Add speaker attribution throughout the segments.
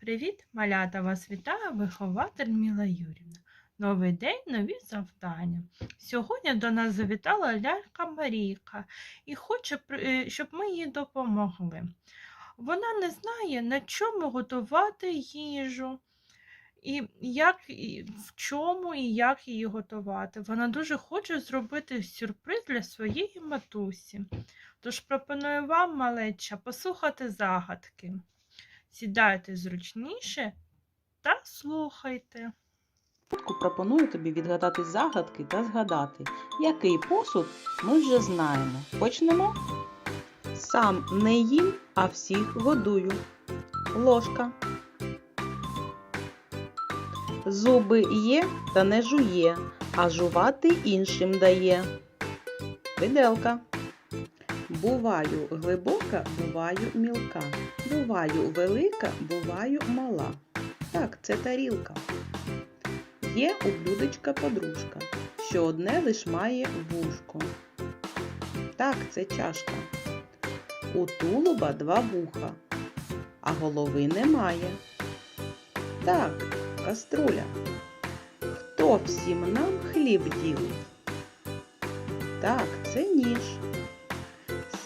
Speaker 1: Привіт, малята! Вас вітає вихователь Міла Юрівна. Новий день, нові завдання. Сьогодні до нас завітала лялька Марійка і хоче, е, щоб ми їй допомогли. Вона не знає, на чому готувати їжу, і як, і в чому і як її готувати. Вона дуже хоче зробити сюрприз для своєї матусі. Тож пропоную вам, малеча, послухати загадки. Сідайте зручніше та слухайте.
Speaker 2: Пропоную тобі відгадати загадки та згадати, який посуд ми вже знаємо. Почнемо. Сам не їм, а всіх годую. Ложка. Зуби є та не жує, а жувати іншим дає. Виделка. Буваю глибока, буваю мілка. Буваю велика, буваю мала. Так, це тарілка. Є у блюдечка подружка, що одне лиш має вушко. Так, це чашка. У тулуба два вуха, а голови немає. Так, каструля. Хто всім нам хліб ділить? Так, це ніж.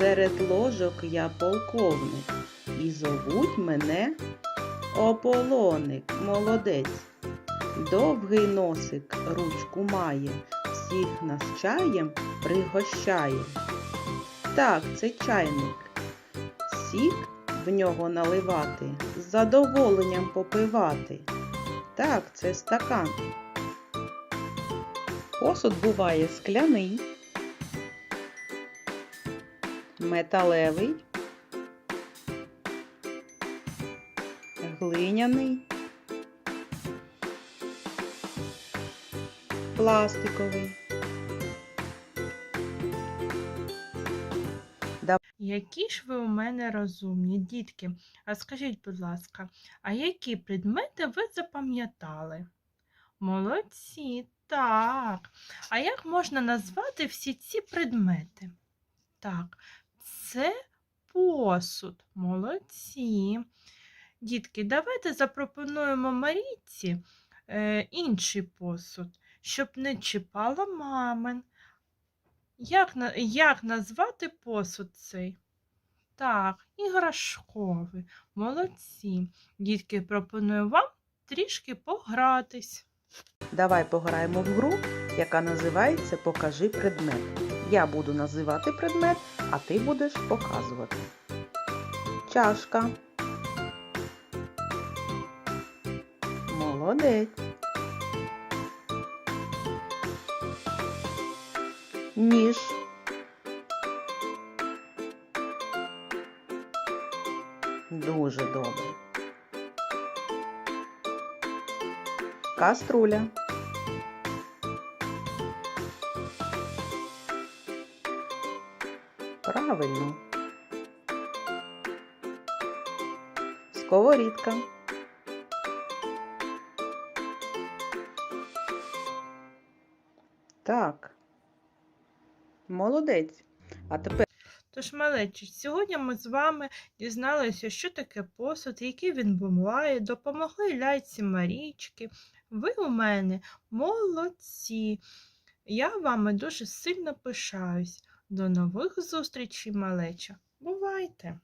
Speaker 2: Серед ложок я полковник, і зовуть мене Ополоник, молодець. Довгий носик ручку має, всіх нас чаєм пригощає. Так, це чайник. Сік в нього наливати, з задоволенням попивати. Так, це стакан. Посуд буває скляний, металевий, глиняний. пластиковий.
Speaker 1: Які ж ви у мене розумні, дітки? А скажіть, будь ласка, а які предмети ви запам'ятали? Молодці, так. А як можна назвати всі ці предмети? Так, це посуд. Молодці. Дітки, давайте запропонуємо Марійці е, інший посуд, щоб не чіпала мамин. Як, як назвати посуд цей? Так, іграшковий. Молодці. Дітки, пропоную вам трішки погратись.
Speaker 2: Давай пограємо в гру, яка називається Покажи предмет. Я буду називати предмет, а ти будеш показувати. Чашка. Молодець. Ніж. Дуже добре. Каструля. Правильно. Сковорідка. Так. Молодець. А тепер
Speaker 1: Тож, малечі, сьогодні ми з вами дізналися, що таке посуд, який він буває, допомогли ляйці Марічки. Ви у мене молодці. Я вами дуже сильно пишаюсь. До нових зустрічей, малеча. Бувайте!